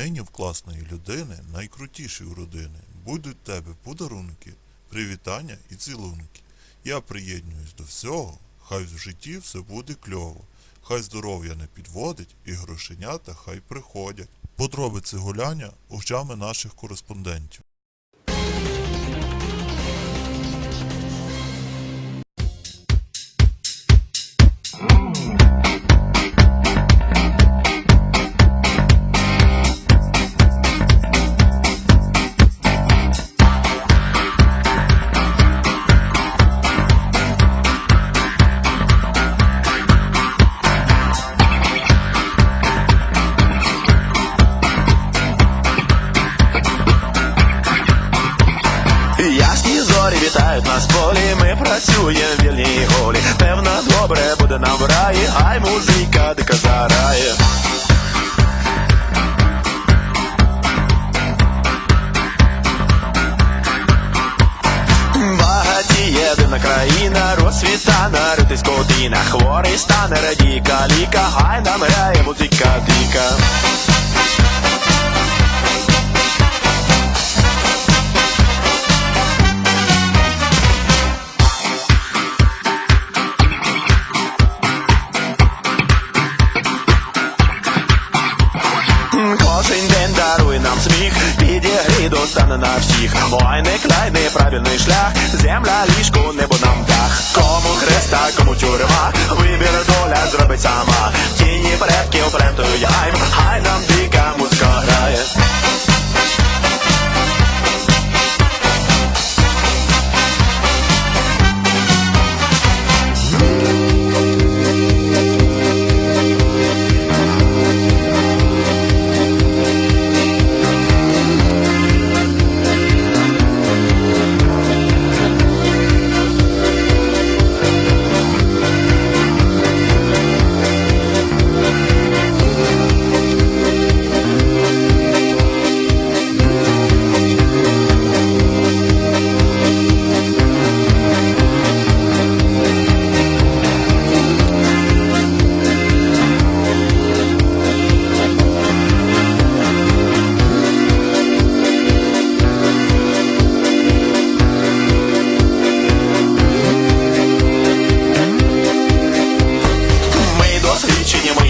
нині в класної людини найкрутіші у родини. Будуть тебе подарунки, привітання і цілунки. Я приєднуюсь до всього, хай в житті все буде кльово. Хай здоров'я не підводить і грошенята хай приходять. Подробиці гуляння очами наших кореспондентів. Зорі нас полі, ми працюємо і голі. Певно, добре буде нам в раї, ай музика дика зарає. Дивна країна, розсвіта нарити скотина, хворий стане радій каліка, хай нам грає музика дика. Кожен день дарує нам сміх, підігрій достане на всіх. Ой, не край, неправильний шлях, земля, ліжко, небо нам дах. Кому хреста, кому тюрма, вибір доля зробить сама. Тіні предків яйм, хай нам дика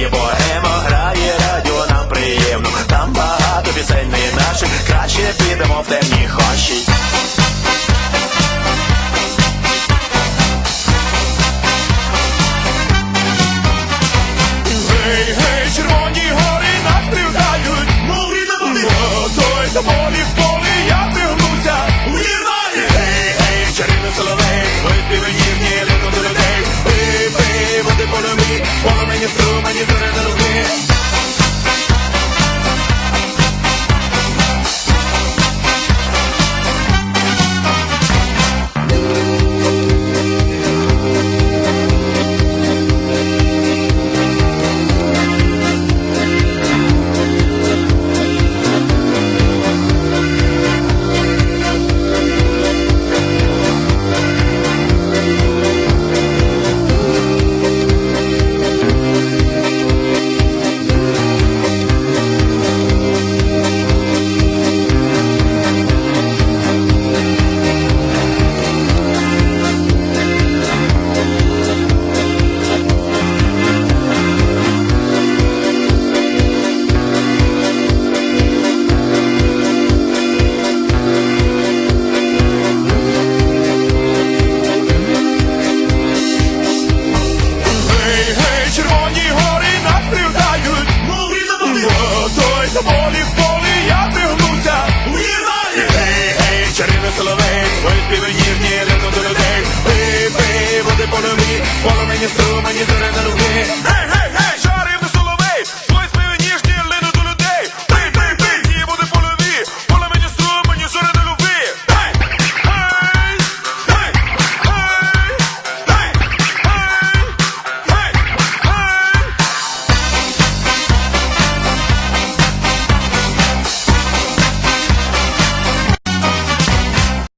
є богема, грає радіо, нам приємно. Там багато пісень не наших, краще підемо в темні хащі. Волі в полі я пригнуся. І гей, гей, чарівний соловей, твої співенірні рядом до людей. Пи, пи, води полові, поломені струмені, зоря на руки. Гей!